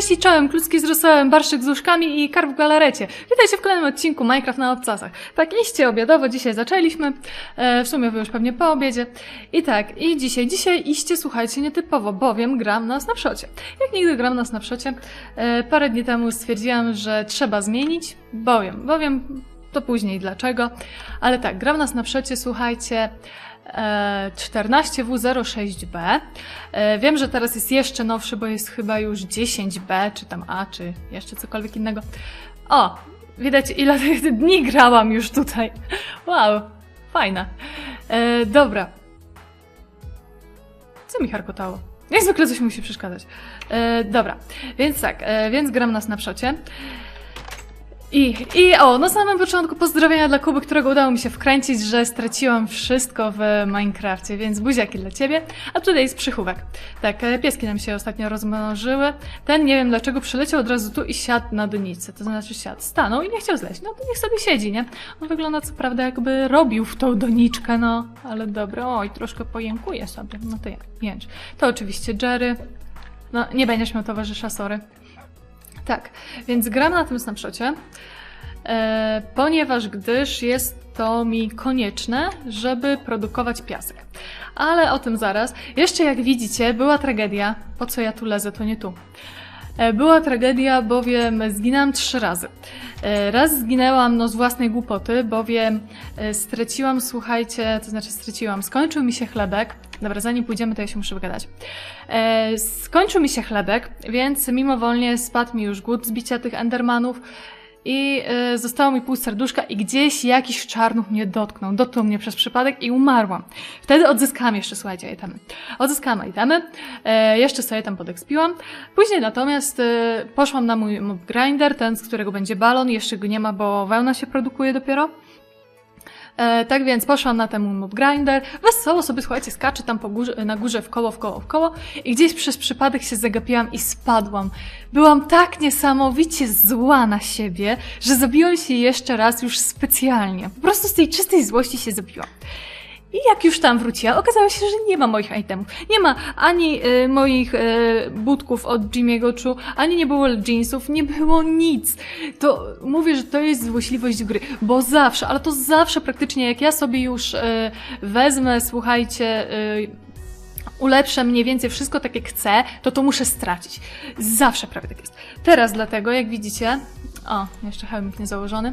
Cześć i czołem, klucki z rosołem, barszczyk z łóżkami i karp w galarecie. Witajcie w kolejnym odcinku Minecraft na obcasach. Tak, iście obiadowo, dzisiaj zaczęliśmy, e, w sumie wy już pewnie po obiedzie. I tak, i dzisiaj, dzisiaj iście, słuchajcie, nietypowo, bowiem gram na Snapshocie. Jak nigdy gram na Snapshocie, e, parę dni temu stwierdziłam, że trzeba zmienić, bowiem, bowiem to później dlaczego, ale tak, gram na Snapshocie, słuchajcie, 14W06B. E, Wiem, że teraz jest jeszcze nowszy, bo jest chyba już 10B, czy tam A, czy jeszcze cokolwiek innego. O, widać ile dni grałam już tutaj. Wow, fajna. E, dobra. Co mi charkotało? Jak zwykle coś musi przeszkadzać. E, dobra, więc tak, e, więc gram na Snapshocie. I, I o, na samym początku pozdrowienia dla Kuby, którego udało mi się wkręcić, że straciłam wszystko w Minecrafcie, więc buziaki dla ciebie. A tutaj jest przychówek. Tak, e, pieski nam się ostatnio rozmnożyły. Ten, nie wiem dlaczego, przyleciał od razu tu i siadł na donicy. To znaczy siadł, stanął i nie chciał zleźć. No to niech sobie siedzi, nie? On wygląda co prawda jakby robił w tą doniczkę, no. Ale dobra, oj, troszkę pojękuje sobie. No to ja, jęcz. To oczywiście Jerry. No, nie będziesz miał towarzysza, sorry. Tak, więc gram na tym snapshocie, e, ponieważ gdyż jest to mi konieczne, żeby produkować piasek. Ale o tym zaraz. Jeszcze jak widzicie, była tragedia. Po co ja tu lezę, to nie tu. E, Była tragedia, bowiem zginęłam trzy razy. E, Raz zginęłam no, z własnej głupoty, bowiem e, straciłam, słuchajcie, to znaczy straciłam, skończył mi się chlebek. Dobra, zanim pójdziemy, to ja się muszę wygadać. Skończył mi się chlebek, więc mimowolnie spadł mi już głód z bicia tych endermanów i e, zostało mi pół serduszka i gdzieś jakiś czarnuch mnie dotknął. Dotknął mnie przez przypadek i umarłam. Wtedy odzyskałam jeszcze, słuchajcie, itemy. Odzyskałam itemy, e, jeszcze sobie tam podekspiłam. Później natomiast e, poszłam na mój mob grinder, ten, z którego będzie balon. Jeszcze go nie ma, bo wełna się produkuje dopiero. E, tak więc poszłam na ten mob grinder, wesoło sobie, słuchajcie, skaczę tam górze, na górze w koło, w koło, w koło i gdzieś przez przypadek się zagapiłam i spadłam. Byłam tak niesamowicie zła na siebie, że zabiłam się jeszcze raz już specjalnie. Po prostu z tej czystej złości się zabiłam. I jak już tam wróciłam, okazało się, że nie ma moich itemów. Nie ma ani y, moich y, budków od Jimmy'ego Chu, ani nie było jeansów, nie było nic. To mówię, że to jest złośliwość gry, bo zawsze, ale to zawsze praktycznie, jak ja sobie już y, wezmę, słuchajcie, ulepszę mniej więcej wszystko tak jak chcę, to to muszę stracić. Zawsze prawie tak jest. Teraz dlatego, jak widzicie, o, jeszcze hełmik nie założony,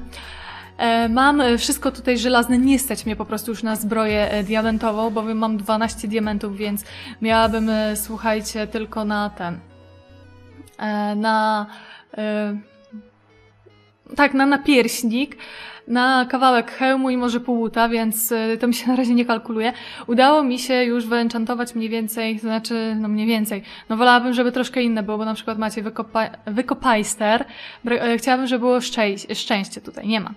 Mam e, wszystko tutaj żelazne, nie stać mnie po prostu już na zbroję e, diamentową, bowiem mam 12 diamentów, więc miałabym, e, słuchajcie, tylko na ten, e, na, e, tak, na napierśnik, na kawałek hełmu i może pół łuta, więc e, to mi się na razie nie kalkuluje. Udało mi się już wyenchantować mniej więcej, to znaczy, no mniej więcej. No wolałabym, żeby troszkę inne było, bo na przykład macie wykopa wykopajster. E, Chciałabym, żeby było szczęście, szczęście tutaj. Nie ma.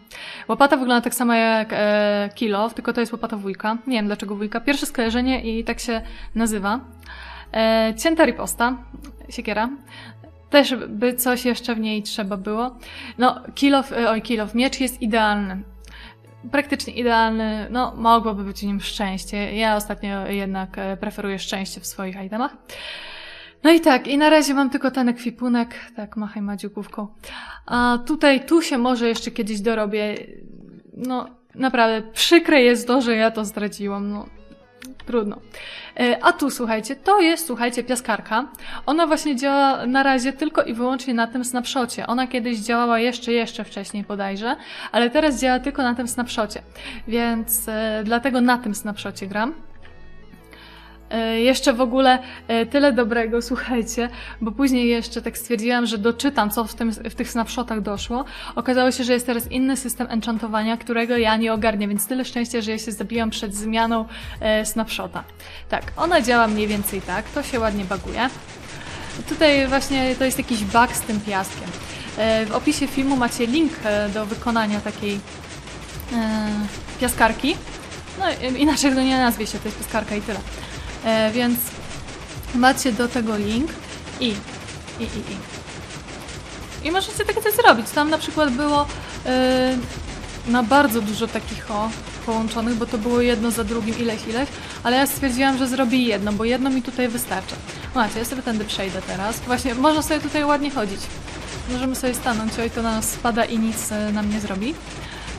Łopata wygląda tak samo jak e, tylko to jest łopata wujka. Nie wiem dlaczego wujka. Pierwsze skojarzenie i tak się nazywa. E, cięta riposta, siekiera. Też by coś jeszcze w niej trzeba było. No, kilof, e, oj, kilof, miecz jest idealny. Praktycznie idealny, no mogłoby być w nim szczęście. Ja ostatnio jednak e, preferuję szczęście w swoich itemach. No i tak, i na razie mam tylko ten ekwipunek. Tak, machaj madziukówką. A tutaj, tu się może jeszcze kiedyś dorobię. No, naprawdę, przykre jest to, że ja to straciłam, no. Trudno. E, A tu, słuchajcie, to jest, słuchajcie, piaskarka. Ona właśnie działa na razie tylko i wyłącznie na tym snapshocie. Ona kiedyś działała jeszcze, jeszcze wcześniej bodajże, ale teraz działa tylko na tym snapshocie. Więc e, dlatego na tym snapshocie gram. E, Jeszcze w ogóle e, tyle dobrego, słuchajcie, bo później jeszcze tak stwierdziłam, że doczytam, co w, tym, w tych snapshotach doszło. Okazało się, że jest teraz inny system enchantowania, którego ja nie ogarnię, więc tyle szczęścia, że ja się zabiłam przed zmianą e, snapshota. Tak, ona działa mniej więcej tak, to się ładnie baguje. Tutaj właśnie to jest jakiś bug z tym piaskiem. W opisie filmu macie link do wykonania takiej piaskarki. No inaczej to nie nazwie się, to jest piaskarka i tyle. E, więc macie do tego link i, i, i, i. I możecie takie coś zrobić. Tam na przykład było e, na bardzo dużo takich o połączonych, bo to było jedno za drugim ileś, ileś, ale ja stwierdziłam, że zrobię jedno, bo jedno mi tutaj wystarcza. Macie, ja sobie tędy przejdę teraz. Właśnie, można sobie tutaj ładnie chodzić. Możemy sobie stanąć, oj to na nas spada i nic e, nam nie zrobi.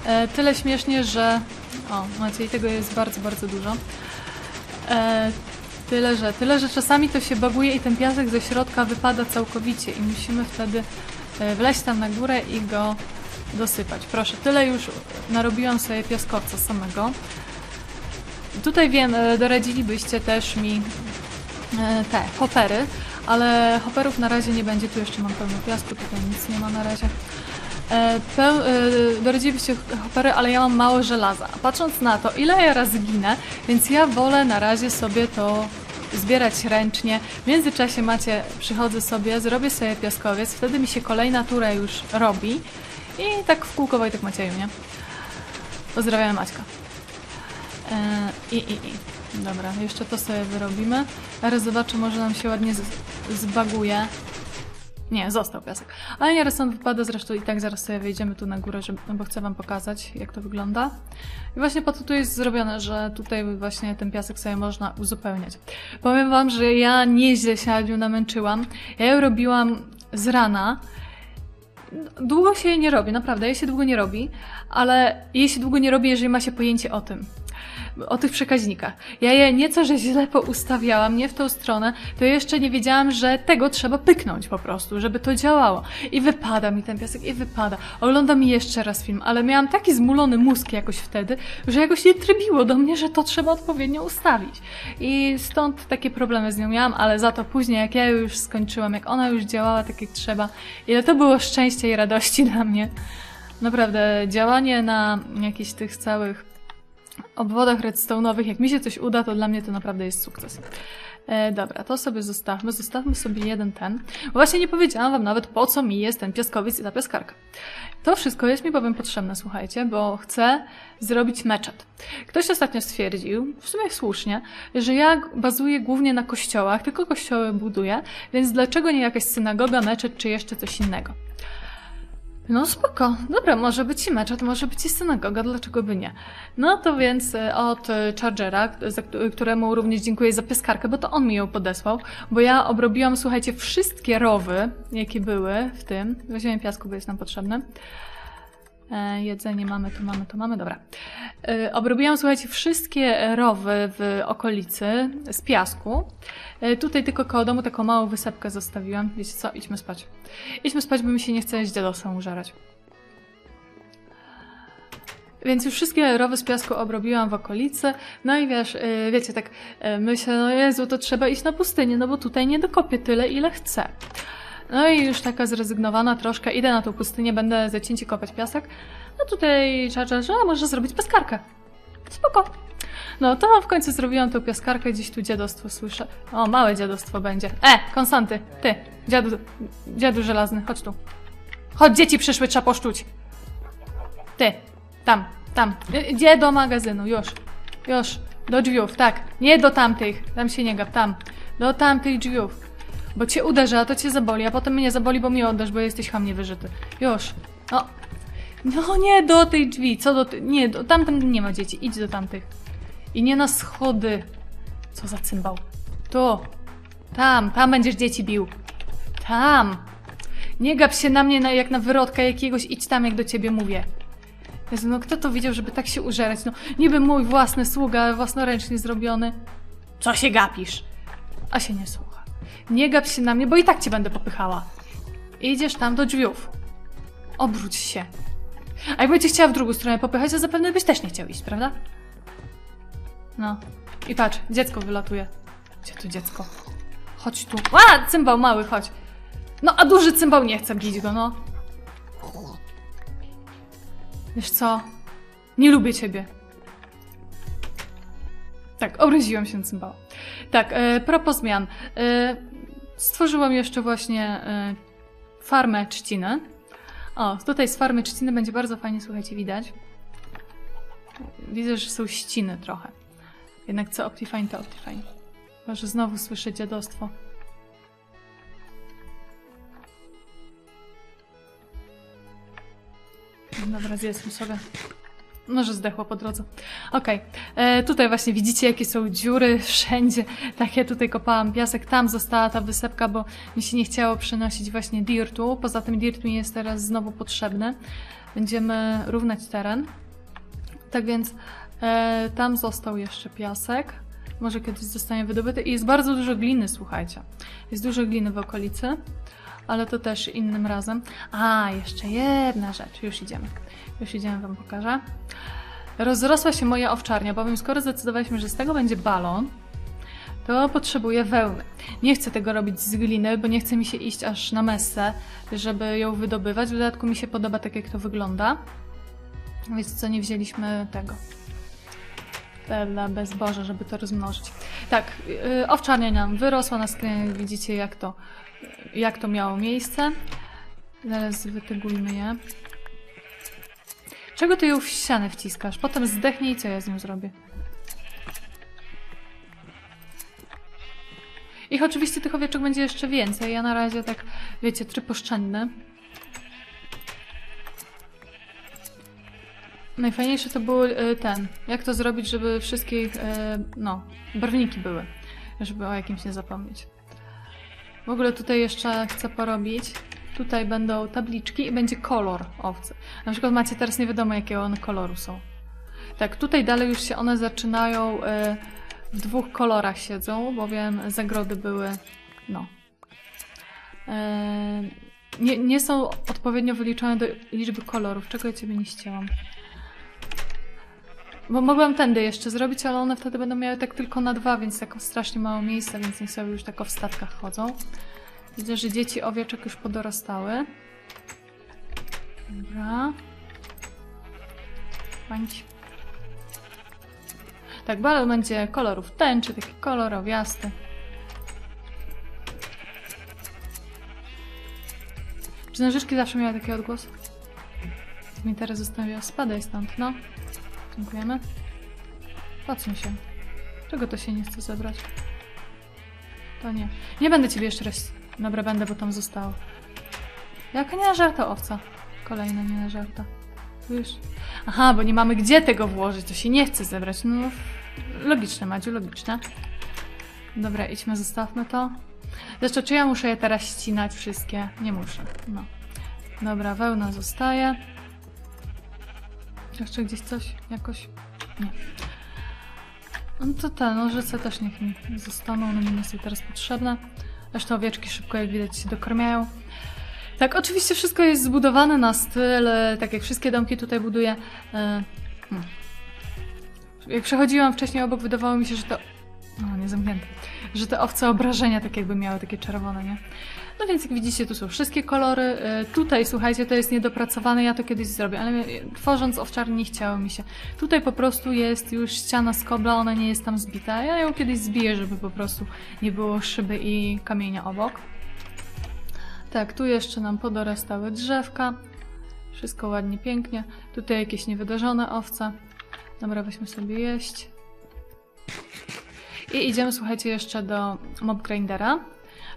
E, tyle śmiesznie, że... O, macie, i tego jest bardzo, bardzo dużo. E, tyle, że, tyle, że czasami to się baguje i ten piasek ze środka wypada całkowicie i musimy wtedy e, wleźć tam na górę i go dosypać. Proszę, tyle już narobiłam sobie piaskowca samego. Tutaj wiem, e, doradzilibyście też mi e, te hopery, ale hoperów na razie nie będzie. Tu jeszcze mam pełno piasku, tutaj nic nie ma na razie. E, Peł, e, doradzilibyście hopery, ale ja mam mało żelaza. Patrząc na to, ile ja razy ginę, więc ja wolę na razie sobie to zbierać ręcznie. W międzyczasie macie, przychodzę sobie, zrobię sobie piaskowiec, wtedy mi się kolejna tura już robi i tak w kółko Wojtek Macieju, nie? Pozdrawiam Maćka. E, I, i, i. Dobra, jeszcze to sobie wyrobimy. Teraz zobaczę, może nam się ładnie zbaguje. Nie, został piasek. Ale nie, on wypada, zresztą i tak zaraz sobie wejdziemy tu na górę, żeby, no bo chcę wam pokazać, jak to wygląda. I właśnie po to tu jest zrobione, że tutaj właśnie ten piasek sobie można uzupełniać. Powiem wam, że ja nieźle się nad nią namęczyłam. Ja ją robiłam z rana. Długo się jej nie robi, naprawdę, jej się długo nie robi, ale jej się długo nie robi, jeżeli ma się pojęcie o tym o tych przekaźnikach. Ja je nieco, że źle poustawiałam, nie w tą stronę, to jeszcze nie wiedziałam, że tego trzeba pyknąć po prostu, żeby to działało. I wypada mi ten piasek, i wypada. Oglądam jeszcze raz film, ale miałam taki zmulony mózg jakoś wtedy, że jakoś nie trybiło do mnie, że to trzeba odpowiednio ustawić. I stąd takie problemy z nią miałam, ale za to później, jak ja już skończyłam, jak ona już działała tak jak trzeba, ile to było szczęścia i radości dla mnie. Naprawdę, działanie na jakichś tych całych obwodach redstone'owych, jak mi się coś uda, to dla mnie to naprawdę jest sukces. E, dobra, to sobie zostawmy. Zostawmy sobie jeden ten. Właśnie nie powiedziałam wam nawet, po co mi jest ten piaskowiec i ta piaskarka. To wszystko jest mi powiem potrzebne, słuchajcie, bo chcę zrobić meczet. Ktoś ostatnio stwierdził, w sumie słusznie, że ja bazuję głównie na kościołach, tylko kościoły buduję, więc dlaczego nie jakaś synagoga, meczet czy jeszcze coś innego? No spoko, dobra, może być i meczet, może być i synagoga, dlaczego by nie? No to więc e, od Chargera, któremu również dziękuję za pieskarkę, bo to on mi ją podesłał, bo ja obrobiłam, słuchajcie, wszystkie rowy, jakie były w tym. Weźmiemy piasku, bo jest nam potrzebny. E, jedzenie mamy, to mamy, to mamy, dobra. E, obrobiłam, słuchajcie, wszystkie rowy w okolicy z piasku. E, tutaj tylko koło domu taką małą wysepkę zostawiłam. Wiecie co? Idźmy spać. Idźmy spać, bo mi się nie chce z dziadosem użerać. Więc już wszystkie rowy z piasku obrobiłam w okolicy. No i wiesz, wiecie, tak myślę, no Jezu, to trzeba iść na pustynię, no bo tutaj nie dokopię tyle, ile chcę. No i już taka zrezygnowana troszkę, idę na tą pustynię, będę zacięcie kopać piasek. No tutaj czacza, że może zrobić piaskarkę. Spoko. No to w końcu zrobiłam tą piaskarkę, gdzieś tu dziadostwo słyszę. O, małe dziadostwo będzie. E, Konstanty, ty, dziadu, dziadu żelazny, chodź tu. Chodź, dzieci przyszły, trzeba poszczuć. Ty, tam, tam. Y, Gdzie do magazynu? Już. Już. Do drzwiów, tak. Nie do tamtych. Tam się nie gap, tam. Do tamtych drzwiów. Bo cię uderzę, a to cię zaboli, a potem mnie zaboli, bo mnie oddasz, bo jesteś hamnie wyżyty. Już. No. No nie do tej drzwi. Co do ty... Nie, do... tamten nie ma dzieci. Idź do tamtych. I nie na schody. Co za cymbał. Tu. Tam, tam będziesz dzieci bił. Tam. Nie gap się na mnie na, jak na wyrodka jakiegoś, idź tam, jak do ciebie mówię. Jezu, no kto to widział, żeby tak się użerać? No, niby mój własny sługa, własnoręcznie zrobiony. Co się gapisz? A się nie słucha. Nie gap się na mnie, bo i tak cię będę popychała. Idziesz tam do drzwiów. Obróć się. A jak będziesz chciała w drugą stronę popychać, to zapewne byś też nie chciał iść, prawda? No. I patrz, dziecko wylatuje. Gdzie tu dziecko? Chodź tu. A, cymbał mały, chodź. No, a duży cymbał nie chce bić go, no. Wiesz co? Nie lubię ciebie. Tak, obraziłam się cymbała. Tak, e, propos zmian. E, stworzyłam jeszcze właśnie e, farmę trzciny. O, tutaj z farmy trzciny będzie bardzo fajnie, słuchajcie, widać. Widzę, że są ściny trochę. Jednak co Optifine to Optifine. Chyba, że znowu słyszę dziadostwo. Dobra, zjedzmy sobie. Może zdechło po drodze. Okej. E, Tutaj właśnie widzicie, jakie są dziury wszędzie. Tak ja tutaj kopałam piasek. Tam została ta wysepka, bo mi się nie chciało przynosić właśnie dirtu. Poza tym dirt mi jest teraz znowu potrzebny. Będziemy równać teren. Tak więc e, tam został jeszcze piasek. Może kiedyś zostanie wydobyty. I jest bardzo dużo gliny, słuchajcie. Jest dużo gliny w okolicy. Ale to też innym razem. A, jeszcze jedna rzecz. Już idziemy. Już idziemy, wam pokażę. Rozrosła się moja owczarnia, bowiem skoro zdecydowaliśmy, że z tego będzie balon, to potrzebuję wełny. Nie chcę tego robić z gliny, bo nie chce mi się iść aż na messę, żeby ją wydobywać. W dodatku mi się podoba tak, jak to wygląda. Więc co, nie wzięliśmy tego. Dla bezboża, żeby to rozmnożyć. Tak, yy, owczarnia nam wyrosła na screenie, widzicie jak to, jak to miało miejsce. Zaraz wytygujmy je. Czego ty ją w ścianę wciskasz? Potem zdechnie i co ja z nią zrobię? Ich oczywiście tych owieczek będzie jeszcze więcej. Ja na razie tak, wiecie, tryb oszczędny. Najfajniejsze to był y, ten. Jak to zrobić, żeby wszystkie, y, no, barwniki były. Żeby o jakimś nie zapomnieć. W ogóle tutaj jeszcze chcę porobić. Tutaj będą tabliczki i będzie kolor owcy. Na przykład macie teraz nie wiadomo jakiego one koloru są. Tak, tutaj dalej już się one zaczynają y, w dwóch kolorach siedzą, bowiem zagrody były, no. Y, nie, nie są odpowiednio wyliczone do liczby kolorów. Czego ja ciebie nie ścięłam? Bo mogłam tędy jeszcze zrobić, ale one wtedy będą miały tak tylko na dwa, więc taką strasznie mało miejsca, więc niech sobie już tak o wstawkach chodzą. Widzę, że dzieci owieczek już podorastały. Dobra. Bądź. Tak, balon będzie kolorów tęczy, taki kolorowiasty. Czy nożyczki zawsze miały taki odgłos? To mi teraz zostawiła. Spadaj stąd, no. Dziękujemy. Patrzmy się. Czego to się nie chce zebrać? To nie. Nie będę ciebie jeszcze raz... Dobra, będę, bo tam zostało. Jaka nienażarta owca. Kolejna nienażarta. Już. Aha, bo nie mamy gdzie tego włożyć, to się nie chce zebrać. No, logiczne, Madziu, logiczne. Dobra, idźmy, zostawmy to. Zresztą, czy ja muszę je teraz ścinać wszystkie? Nie muszę, no. Dobra, wełna zostaje. Jeszcze gdzieś coś jakoś? Nie. No to te nożyce też niech mi zostaną, one mi nie są teraz potrzebne. Zresztą owieczki szybko, jak widać, się dokarmiają. Tak, oczywiście wszystko jest zbudowane na styl, e, tak jak wszystkie domki tutaj buduję. E, hmm. Jak przechodziłam wcześniej obok, wydawało mi się, że to... No, nie zamknięte. Że te owce obrażenia tak jakby miały takie czerwone, nie? No więc jak widzicie, tu są wszystkie kolory. E, Tutaj, słuchajcie, to jest niedopracowane, ja to kiedyś zrobię, ale tworząc owczarnię nie chciało mi się. Tutaj po prostu jest już ściana z kobla, ona nie jest tam zbita. Ja ją kiedyś zbiję, żeby po prostu nie było szyby i kamienia obok. Tak, tu jeszcze nam podorastały drzewka. Wszystko ładnie, pięknie. Tutaj jakieś niewydarzone owce. Dobra, weźmy sobie jeść. I idziemy, słuchajcie, jeszcze do mob grindera.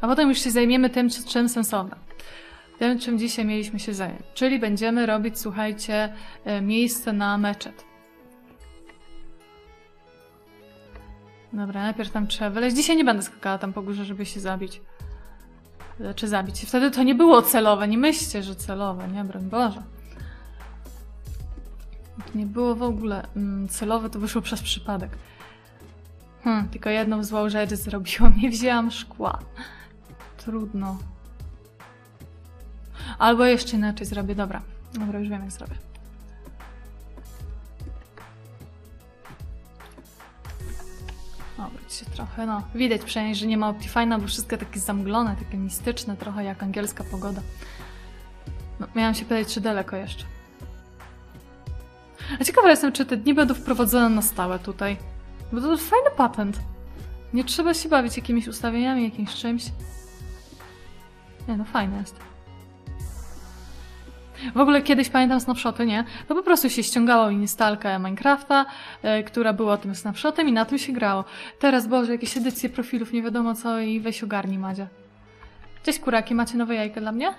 A potem już się zajmiemy tym, czy- czym sensowne. Tym, czym dzisiaj mieliśmy się zająć. Czyli będziemy robić, słuchajcie, e, miejsce na meczet. Dobra, najpierw tam trzeba wyleźć. Dzisiaj nie będę skakała tam po górze, żeby się zabić. E, Czy zabić. Wtedy to nie było celowe. Nie myślcie, że celowe, nie? Broń Boże. Nie było w ogóle mm, celowe, to wyszło przez przypadek. Hmm, tylko jedną złą rzecz zrobiłam. Nie wzięłam szkła. Trudno. Albo jeszcze inaczej zrobię. Dobra. Dobra, już wiem jak zrobię. Dobra, się trochę, no. Widać przynajmniej, że nie ma Optifine'a, bo wszystko takie zamglone, takie mistyczne, trochę jak angielska pogoda. No, miałam się pytać, czy daleko jeszcze. A ciekawa jestem, czy te dni będą wprowadzone na stałe tutaj. Bo to fajny patent. Nie trzeba się bawić jakimiś ustawieniami, jakimś czymś. Nie no, fajne jest. W ogóle kiedyś pamiętam snapshoty, nie? To po prostu się ściągało instalkę Minecrafta, e, która była tym snapshotem i na tym się grało. Teraz, Boże, jakieś edycje profilów, nie wiadomo co i weź ogarnij, Madzia. Cześć kuraki, macie nowe jajka dla mnie?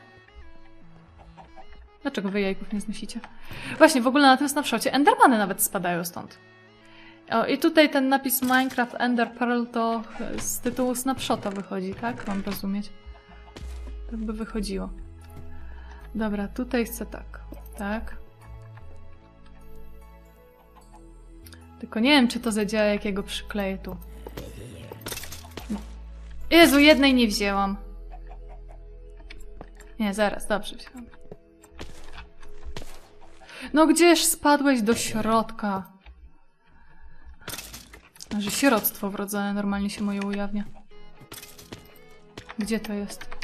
Dlaczego wy jajków nie znosicie? Właśnie, w ogóle na tym snapshocie Endermany nawet spadają stąd. O, i tutaj ten napis Minecraft Ender Pearl to z tytułu snapshota wychodzi, tak? Mam rozumieć. Tak by wychodziło. Dobra, tutaj chcę tak. Tak. Tylko nie wiem, czy to zadziała, jak ja go przykleję tu. Jezu, jednej nie wzięłam. Nie, zaraz, dobrze wzięłam. No gdzież spadłeś do środka? Że sieroctwo wrodzone normalnie się moje ujawnia. Gdzie to jest?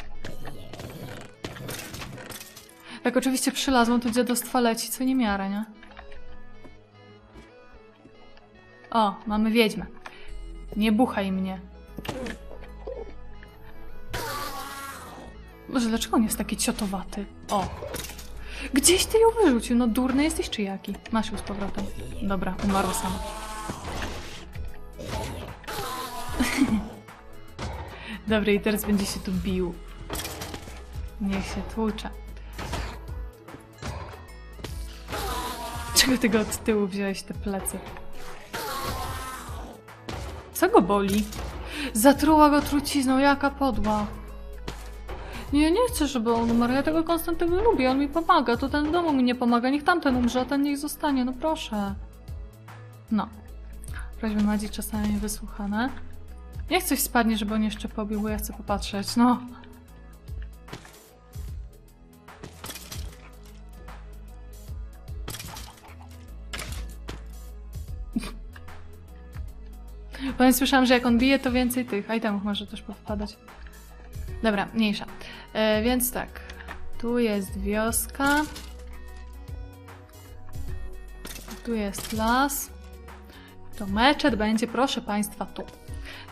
Jak oczywiście przylazłam, to dziadostwa leci, co nie miara, nie? O, mamy wiedźmę. Nie buchaj mnie. Boże, dlaczego on jest taki ciotowaty? O. Gdzieś ty ją wyrzucił? No durny jesteś czy jaki? Masz ją z powrotem. Dobra, umarła sama. Dobra, i teraz będzie się tu bił. Niech się tłucze. Czego ty go od tyłu wziąłeś te plecy? Co go boli? Zatruła go trucizną, jaka podła. Nie, nie chcę, żeby on umarł. Ja tego Konstantego lubię, on mi pomaga. To ten domu mi nie pomaga. Niech tamten umrze, a ten niech zostanie, no proszę. No. Prośby Madzi czasami wysłuchane. Niech coś spadnie, żeby on jeszcze pobił, bo ja chcę popatrzeć, no. Powiem, słyszałam, że jak on bije, to więcej tych itemów może też powpadać. Dobra, mniejsza. E, więc tak. Tu jest wioska. Tu jest las. To meczet będzie, proszę Państwa, tu.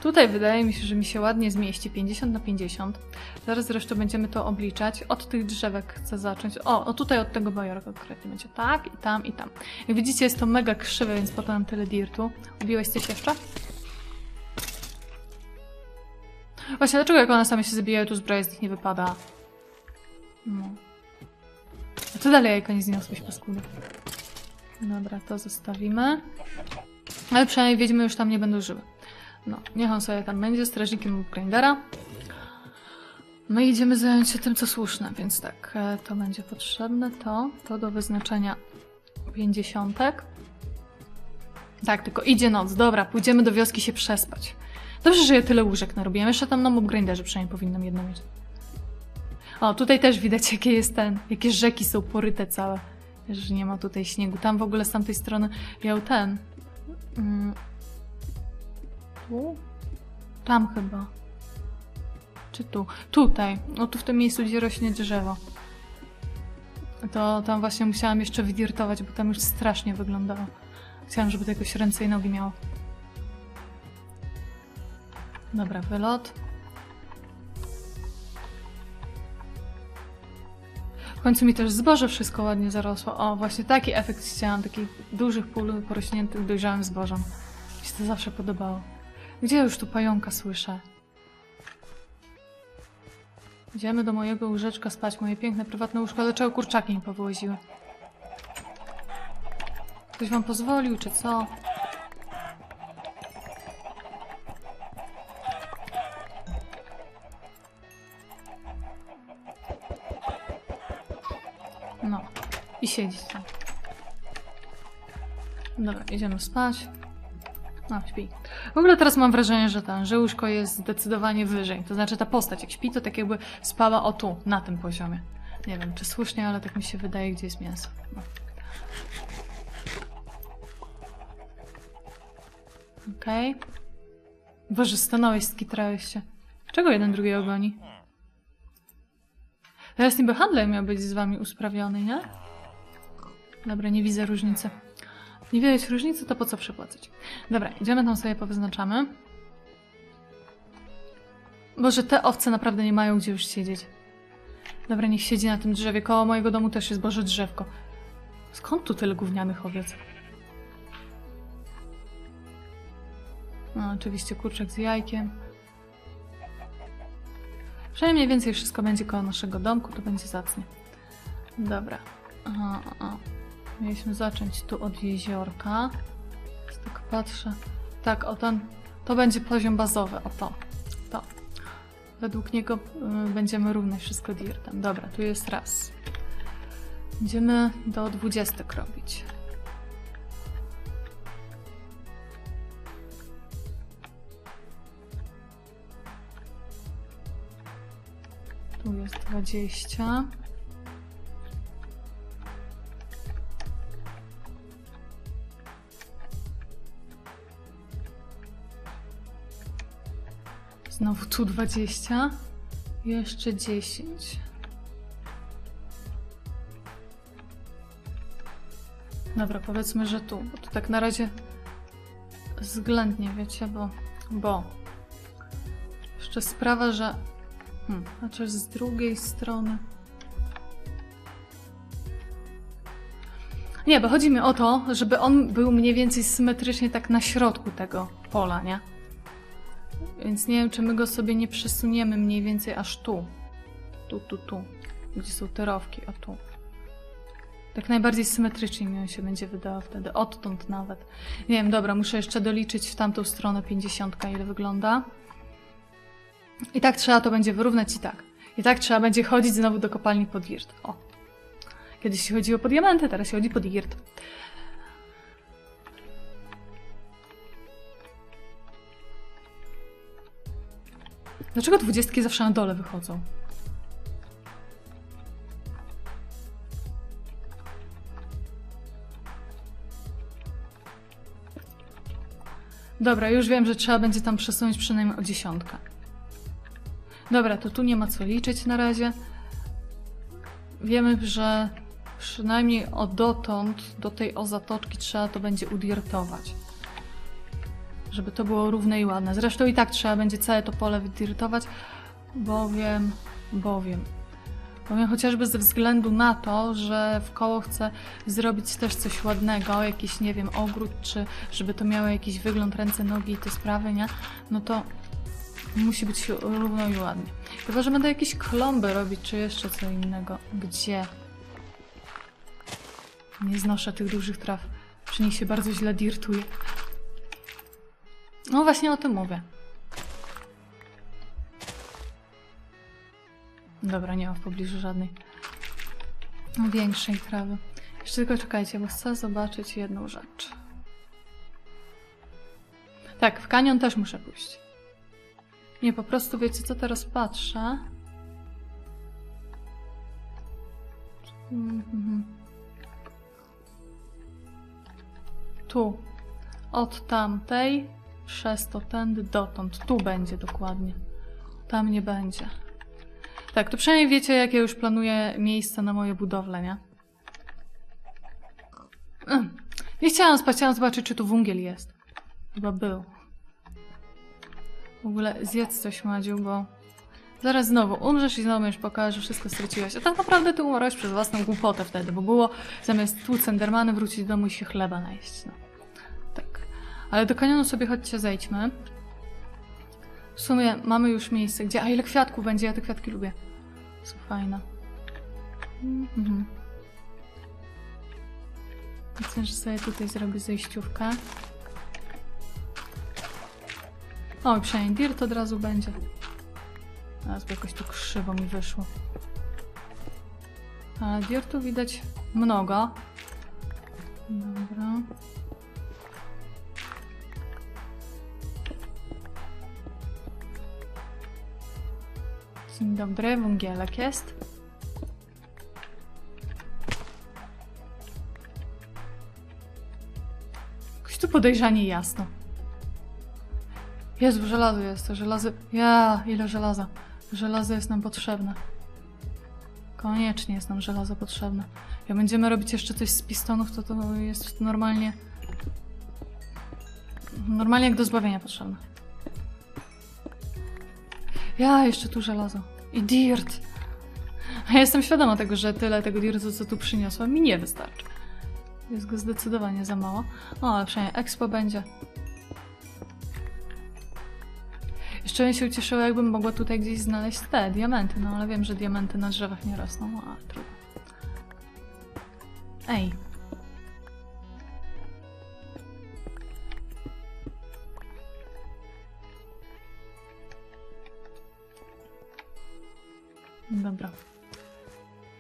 Tutaj wydaje mi się, że mi się ładnie zmieści 50 na 50. Zaraz zresztą będziemy to obliczać. Od tych drzewek chcę zacząć. O, o tutaj od tego bajorka konkretnie będzie. Tak, i tam, i tam. Jak widzicie, jest to mega krzywe, więc potem tyle dirtu. Ubiłeś coś jeszcze? Właśnie, dlaczego jak one same się zabijają, to zbroja z nich nie wypada? No. A co dalej, jajka nie zniosłeś, paskudy? Dobra, to zostawimy. Ale przynajmniej wiedźmy już tam nie będą żyły. No, niech on sobie tam będzie strażnikiem Grindera. My idziemy zająć się tym, co słuszne, więc tak, e, to będzie potrzebne. To, to do wyznaczenia pięćdziesiątek. Tak, tylko idzie noc. Dobra, pójdziemy do wioski się przespać. Dobrze, że ja tyle łóżek narobiłam. Jeszcze tam na Mobgrinderze przynajmniej powinnam jedno mieć. O, tutaj też widać, jakie jest ten, jakie rzeki są poryte całe. Że nie ma tutaj śniegu. Tam w ogóle z tamtej strony miał ten. Mm, tu? Tam chyba. Czy tu? Tutaj. No tu w tym miejscu, gdzie rośnie drzewo. To tam właśnie musiałam jeszcze wydirtować, bo tam już strasznie wyglądało. Chciałam, żeby to jakoś ręce i nogi miało. Dobra, wylot. W końcu mi też zboże wszystko ładnie zarosło. O, właśnie taki efekt chciałam, takich dużych pól porośniętych dojrzałym zbożem. Mi się to zawsze podobało. Gdzie już tu pająka słyszę? Idziemy do mojego łóżeczka spać, moje piękne, prywatne łóżko. Dlaczego kurczaki nie powyłaziły? Ktoś wam pozwolił, czy co? Siedzieć tam. Dobra, idziemy spać. No, śpi. W ogóle teraz mam wrażenie, że ten, że jest zdecydowanie wyżej. To znaczy ta postać, jak śpi, to tak jakby spała o tu, na tym poziomie. Nie wiem, czy słusznie, ale tak mi się wydaje, gdzie jest mięso. No. Okej. Okay. Boże, stanąłeś, skitrałeś się. Czego jeden drugiego goni? Teraz niby handel miał być z wami usprawiony, nie? Dobra, nie widzę różnicy. Nie widać różnicy, to po co przepłacać? Dobra, idziemy tam sobie powyznaczamy. Boże, te owce naprawdę nie mają gdzie już siedzieć. Dobra, niech siedzi na tym drzewie. Koło mojego domu też jest Boże drzewko. Skąd tu tyle gównianych owiec? No, oczywiście kurczak z jajkiem. Przynajmniej więcej wszystko będzie koło naszego domku, to będzie zacnie. Dobra. Aha, aha. Mieliśmy zacząć tu od jeziorka. Tak patrzę. Tak, o ten. To będzie poziom bazowy, o to. To. Według niego y, będziemy równać wszystko dirtem. Dobra, tu jest raz. Będziemy do dwudziestek robić. Tu jest dwadzieścia. Znowu tu 20. Jeszcze 10. Dobra, powiedzmy, że tu. Bo to tak na razie względnie, wiecie, bo. Bo. Jeszcze sprawa, że. Hmm, znaczy z drugiej strony. Nie, bo chodzi mi o to, żeby on był mniej więcej symetrycznie tak na środku tego pola, nie? Więc nie wiem, czy my go sobie nie przesuniemy mniej więcej aż tu. Tu, tu, tu. Gdzie są te rowki, a tu. Tak najbardziej symetrycznie mi on się będzie wydawał wtedy. Odtąd nawet. Nie wiem, dobra, muszę jeszcze doliczyć w tamtą stronę 50, ile wygląda. I tak trzeba to będzie wyrównać i tak. I tak trzeba będzie chodzić znowu do kopalni pod dirt. O. Kiedyś się chodziło po diamenty, teraz się chodzi po dirt. Dlaczego dwudziestki zawsze na dole wychodzą? Dobra, już wiem, że trzeba będzie tam przesunąć przynajmniej o dziesiątkę. Dobra, to tu nie ma co liczyć na razie. Wiemy, że przynajmniej o dotąd, do tej o zatoczki trzeba to będzie udirtować. Żeby to było równe i ładne. Zresztą i tak trzeba będzie całe to pole wydirtować, bowiem, bowiem. Bowiem chociażby ze względu na to, że w koło chcę zrobić też coś ładnego, jakiś, nie wiem, ogród, czy żeby to miało jakiś wygląd, ręce, nogi i te sprawy, nie? No to musi być równo i ładnie. Chyba, że będę jakieś klomby robić, czy jeszcze co innego. Gdzie? Nie znoszę tych dużych traw. Przy nich się bardzo źle dirtuje. No właśnie o tym mówię. Dobra, nie ma w pobliżu żadnej większej trawy. Jeszcze tylko czekajcie, bo chcę zobaczyć jedną rzecz. Tak, w kanion też muszę pójść. Nie, po prostu wiecie co, teraz patrzę. Tu. Od tamtej przez to tędy dotąd. Tu będzie dokładnie. Tam nie będzie. Tak, to przynajmniej wiecie, jakie już planuję miejsce na moje budowle, nie? Mm. Nie chciałam spać, chciałam zobaczyć, czy tu wungiel jest. Chyba był. W ogóle zjedz coś, Madziu, bo zaraz znowu umrzesz i znowu będziesz pokaże, że wszystko straciłeś. A tak naprawdę ty umarłeś przez własną głupotę wtedy, bo było zamiast tłuc Endermany wrócić do domu i się chleba najeść. No. Ale do kanionu sobie chodźcie, zejdźmy. W sumie mamy już miejsce, gdzie... A ile kwiatków będzie? Ja te kwiatki lubię. Są fajne. Mhm. Myślę, że sobie tutaj zrobię zejściówkę. O, przynajmniej dirt od razu będzie. Teraz by jakoś tu krzywo mi wyszło. Ale dirtu widać mnogo. Dobra. Dzień dobry, wągielek jest. Jakoś tu podejrzanie jasno. Jezu, żelazo jest, żelazo... Ja, ile żelaza. Żelazo jest nam potrzebne. Koniecznie jest nam żelazo potrzebne. Jak będziemy robić jeszcze coś z pistonów, to to jest normalnie... Normalnie jak do zbawienia potrzebne. Ja, jeszcze tu żelazo. I dirt. A ja jestem świadoma tego, że tyle tego dirtu, co tu przyniosłam, mi nie wystarczy. Jest go zdecydowanie za mało. O, ale przynajmniej expo będzie. Jeszcze bym się ucieszyła, jakbym mogła tutaj gdzieś znaleźć te diamenty, no ale wiem, że diamenty na drzewach nie rosną, a trudno. Ej.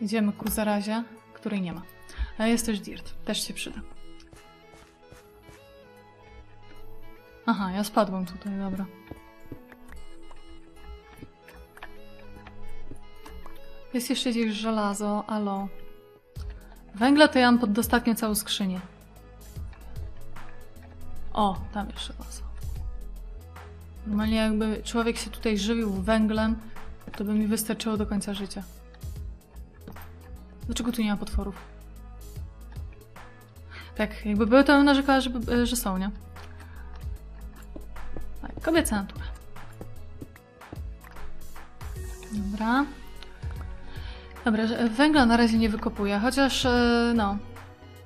Idziemy ku zarazie, której nie ma. A jest też dirt. Też się przyda. Aha, ja spadłem tutaj, dobra. Jest jeszcze gdzieś żelazo, alo. Węgla to ja mam pod dostatnią całą skrzynię. O, tam jeszcze żelazo. Normalnie jakby człowiek się tutaj żywił węglem, to by mi wystarczyło do końca życia. Dlaczego tu nie ma potworów? Tak, jakby były, to bym narzekała, że, że są, nie? Tak, kobieca natura. Dobra. Dobra, że- węgla na razie nie wykopuję, chociaż e, no,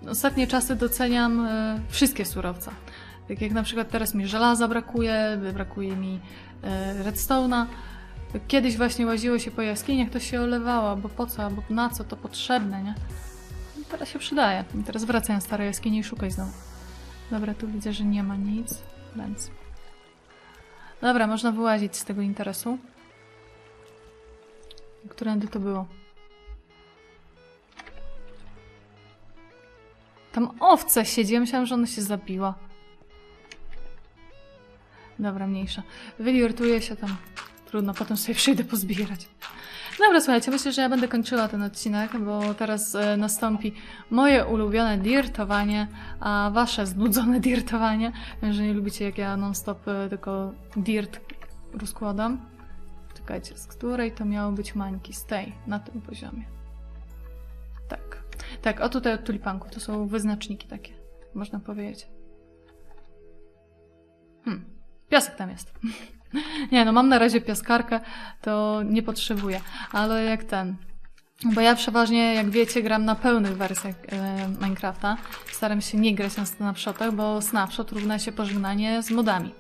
ostatnie czasy doceniam e, wszystkie surowce. Tak jak na przykład teraz mi żelaza brakuje, brakuje mi e, redstone'a. Kiedyś właśnie łaziło się po jaskiniach, to się olewało, bo po co, albo na co to potrzebne, nie? No Teraz się przydaje. I Teraz wracam na stare jaskinie i szukaj znowu. Dobra, tu widzę, że nie ma nic, więc... Dobra, można wyłazić z tego interesu. Którędy to było? Tam owca siedzi, ja myślałam, że ona się zabiła. Dobra, mniejsza. Wylirtuję się tam. Trudno, potem sobie przyjdę pozbierać. Dobra, słuchajcie, myślę, że ja będę kończyła ten odcinek, bo teraz e, nastąpi moje ulubione dirtowanie, a wasze znudzone dirtowanie. Wiem, że nie lubicie, jak ja non-stop e, tylko dirt rozkładam. Czekajcie, z której to miało być mańki? Z tej, na tym poziomie. Tak. Tak, o tutaj od tulipanków. To są wyznaczniki takie, można powiedzieć. Hmm, piasek tam jest. nie, no mam na razie piaskarkę, to nie potrzebuję. Ale jak ten... Bo ja przeważnie, jak wiecie, gram na pełnych wersjach e, Minecrafta. Staram się nie grać na snapshotach, bo snapshot równa się pożegnanie z modami.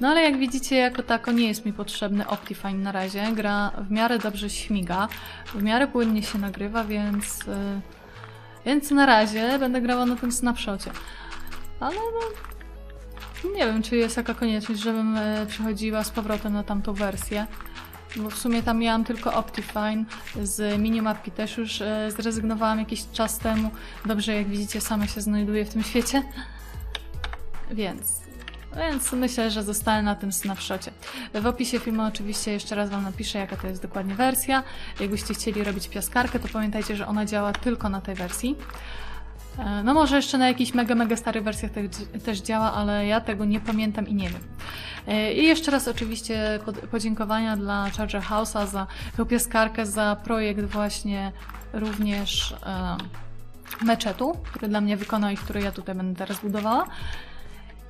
No ale jak widzicie, jako tako nie jest mi potrzebny Optifine na razie. Gra w miarę dobrze śmiga, w miarę płynnie się nagrywa, więc... E, więc na razie będę grała na tym snapshocie. Ale no... Nie wiem, czy jest taka konieczność, żebym e, przechodziła z powrotem na tamtą wersję. Bo w sumie tam miałam tylko Optifine, z minimapki też już e, zrezygnowałam jakiś czas temu. Dobrze, jak widzicie, sama się znajduję w tym świecie. Więc, więc myślę, że zostanę na tym snapshocie. W opisie filmu oczywiście jeszcze raz Wam napiszę, jaka to jest dokładnie wersja. Jakbyście chcieli robić piaskarkę, to pamiętajcie, że ona działa tylko na tej wersji. E, No może jeszcze na jakichś mega, mega starych wersjach te, też działa, ale ja tego nie pamiętam i nie wiem. E, I jeszcze raz oczywiście pod, podziękowania dla Charger House'a za tę piaskarkę, za projekt właśnie również e, meczetu, który dla mnie wykonał i który ja tutaj będę teraz budowała.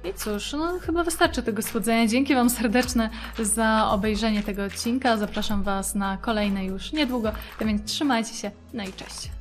I cóż, no chyba wystarczy tego słodzenia. Dzięki Wam serdeczne za obejrzenie tego odcinka. Zapraszam Was na kolejne już niedługo, więc trzymajcie się, no i cześć.